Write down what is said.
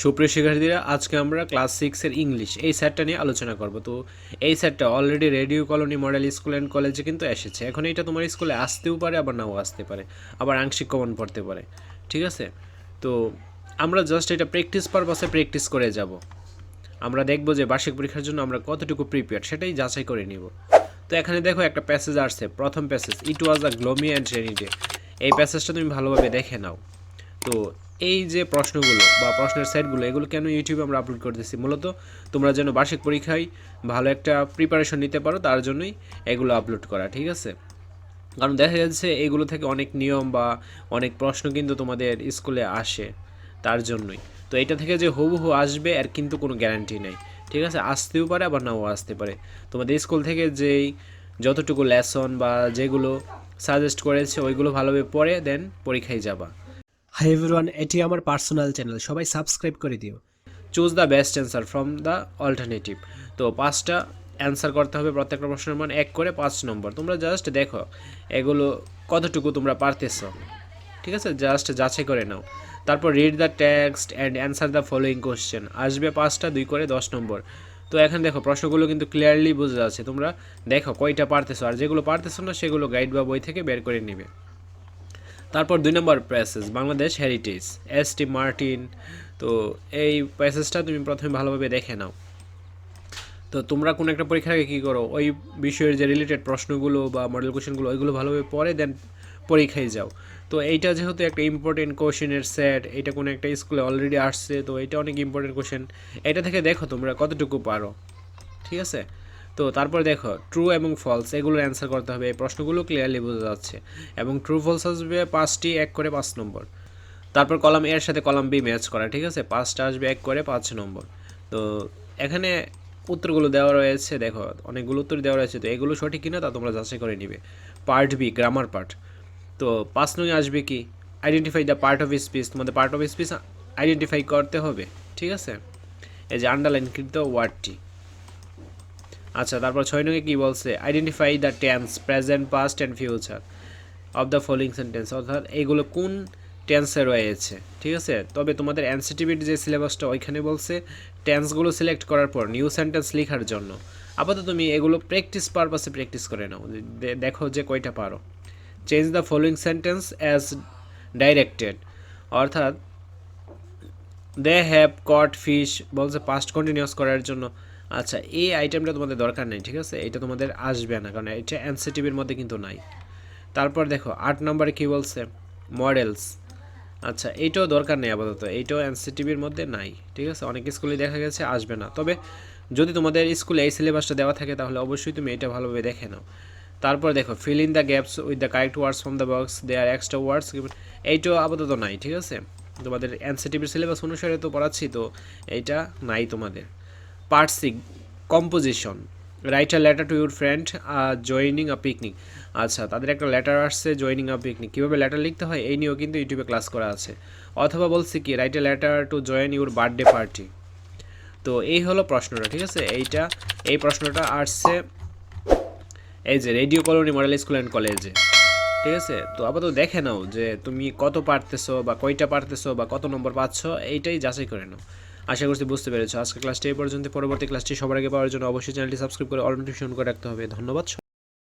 সুপ্রিয় শিক্ষার্থীরা, আজকে আমরা ক্লাস সিক্সের ইংলিশ এই স্যারটা নিয়ে আলোচনা করব। তো এই স্যারটা already radio colony model school and কলেজে কিন্তু এসেছে। এখন এটা তোমার স্কুলে আসতেও পারে, আবার নাও আসতে পারে, আবার আংশিক কমন পড়তে পারে। ঠিক আছে? তো আমরা জাস্ট এটা প্র্যাকটিস পারপাসে প্র্যাকটিস করে যাব। আমরা দেখব যে বার্ষিক পরীক্ষার জন্য আমরা কতটুকু প্রিপেয়ার সেটাই যাচাই করে নিব। তো এখানে দেখো একটা প্যাসেজ আসছে, প্রথম passage it was a gloomy and rainy day এই প্যাসেজটা তুমি ভালোভাবে দেখে নাও। তো এই যে প্রশ্নগুলো বা প্রশ্নের সেটগুলো, এগুলো কেন ইউটিউবে আমরা আপলোড করতেছি? মূলত তোমরা যেন বার্ষিক পরীক্ষায় ভালো একটা প্রিপারেশন নিতে পারো, তার জন্যই এগুলো আপলোড করা, ঠিক আছে? কারণ দেখা যাচ্ছে এগুলো থেকে অনেক নিয়ম বা অনেক প্রশ্ন কিন্তু তোমাদের স্কুলে আসে, তার জন্যই। তো এটা থেকে যে হুবহু আসবে আর কিন্তু কোনো গ্যারান্টি নেই, ঠিক আছে? আসতেও পারে, আবার নাও আসতে পারে। তোমাদের স্কুল থেকে যেই যতটুকু লেসন বা যেগুলো সাজেস্ট করেছে, ওইগুলো ভালোভাবে পড়ে দেন পরীক্ষায় যাবা। হাই এভরিওয়ান এটি আমার পার্সোনাল চ্যানেল সবাই সাবস্ক্রাইব করে দিও। Choose the best answer from the alternative তো পাঁচটা অ্যান্সার করতে হবে প্রত্যেকটা প্রশ্নের মান, এক করে পাঁচ নম্বর। তোমরা জাস্ট দেখো, এগুলো কতটুকু তোমরা পারতেছো। ঠিক আছে? জাস্ট যাচাই করে নাও। তারপর read the text and answer the following question আসবে পাঁচটা, দুই করে দশ নম্বর। তো এখানে দেখো, প্রশ্নগুলো কিন্তু ক্লিয়ারলি বোঝা যাচ্ছে। তোমরা দেখো কয়টা পারতেছো। আর যেগুলো পারতেছো না, সেগুলো গাইড বা বই থেকে বের করে নিবে। তারপর দুই number passage, Bangladesh heritage S T Martin তো এই প্যাসেজটা তুমি প্রথমে ভালোভাবে দেখে নাও। তো তোমরা কোনো একটা পরীক্ষার আগে কী করো? ওই বিষয়ের যে রিলেটেড প্রশ্নগুলো বা মডেল কোশ্চেনগুলো ওইগুলো ভালোভাবে পড়ে দেন পরীক্ষায় যাও। তো এইটা যেহেতু একটা ইম্পর্টেন্ট কোশ্চেনের সেট এটা কোনো একটা স্কুলে অলরেডি আসছে, তো এটা অনেক ইম্পর্টেন্ট কোশ্চেন এটা থেকে দেখো তোমরা কতটুকু পারো। ঠিক আছে? তো তারপর দেখো ট্রু এবং ফলস এগুলোর অ্যান্সার করতে হবে। এই প্রশ্নগুলো ক্লিয়ারলি বোঝা যাচ্ছে। এবং ট্রু ফলস আসবে পাঁচটি, এক করে পাঁচ নম্বর। তারপর কলাম এর সাথে কলাম বি ম্যাচ করা, ঠিক আছে? পাঁচটা আসবে এক করে পাঁচ নম্বর। তো এখানে উত্তরগুলো দেওয়া রয়েছে, দেখো, অনেকগুলো উত্তর দেওয়া রয়েছে। তো এগুলো সঠিক কিনা তা তোমরা যাচাই করে নিবে। পার্ট বি গ্রামার পার্ট তো পাঁচ নয় আসবে কি? Identify the part of speech তোমাদের পার্ট অফ স্পিচ আইডেন্টিফাই করতে হবে, ঠিক আছে? এই যে আন্ডারলাইনকৃত ওয়ার্ডটি আচ্ছা তারপর ছয় নঙ্গে কী বলছে? Identify the tense present past and future of the following sentence অর্থাৎ এইগুলো কোন টেন্সে রয়েছে, ঠিক আছে? তবে তোমাদের এনসিটিভির যে সিলেবাসটা ওইখানে বলছে টেন্সগুলো সিলেক্ট করার পর নিউ সেন্টেন্স লেখার জন্য। আপাতত তুমি এগুলো প্র্যাকটিস পারপাসে প্র্যাকটিস করে নাও। দেখো যে কয়টা পারো। Change the following sentence as directed অর্থাৎ দে হ্যাভ কট ফিশ বলছে পাস্ট কন্টিনিউয়াস করার জন্য। আচ্ছা এই আইটেমটা তোমাদের দরকার নেই, ঠিক আছে? এটা তোমাদের আসবে না, কারণ এটা এনসিটিভির মধ্যে কিন্তু নাই। তারপর দেখো, আট নম্বরে কী বলছে? মডেলস আচ্ছা এইটাও দরকার নেই আপাতত এইটাও এনসিটিভির মধ্যে নাই, ঠিক আছে? অনেক স্কুলে দেখা গেছে, আসবে না। তবে যদি তোমাদের স্কুলে এই সিলেবাসটা দেওয়া থাকে, তাহলে অবশ্যই তুমি এটা ভালোভাবে দেখে নাও। তারপর দেখো fill in the gaps with the correct words from the box there are extra words এইটাও আপাতত নাই, ঠিক আছে? তোমাদের এনসিটিভির সিলেবাস অনুসারে তো পড়াচ্ছি তো, এইটা নাই তোমাদের। Part composition write a letter to your friend joining a picnic আচ্ছা তাদের একটা লেটার আসছে জয়নিং আ পিকনিক কীভাবে লেটার লিখতে হয়, এই নিয়েও কিন্তু ইউটিউবে ক্লাস করা আছে। অথবা বলছি কি write a letter to join your birthday party তো এই হলো প্রশ্নটা, ঠিক আছে? এইটা, এই প্রশ্নটা আসছে, এই যে radio colony model school and কলেজে ঠিক আছে? তো আপাতত দেখে নাও যে তুমি কত পারতেছো বা কয়টা পারতেছো বা কত নম্বর পাচ্ছ, এইটাই যাচাই করে নাও। আশা করছি বুঝতে পেরেছ। আজকে ক্লাসটি এই পর্যন্ত পরবর্তী ক্লাসটি সবার আগে পাওয়ার জন্য অবশ্যই চ্যানেলটি সাবস্ক্রাইব করে অল নোটিফিকেশন করে রাখতে হবে। ধন্যবাদ।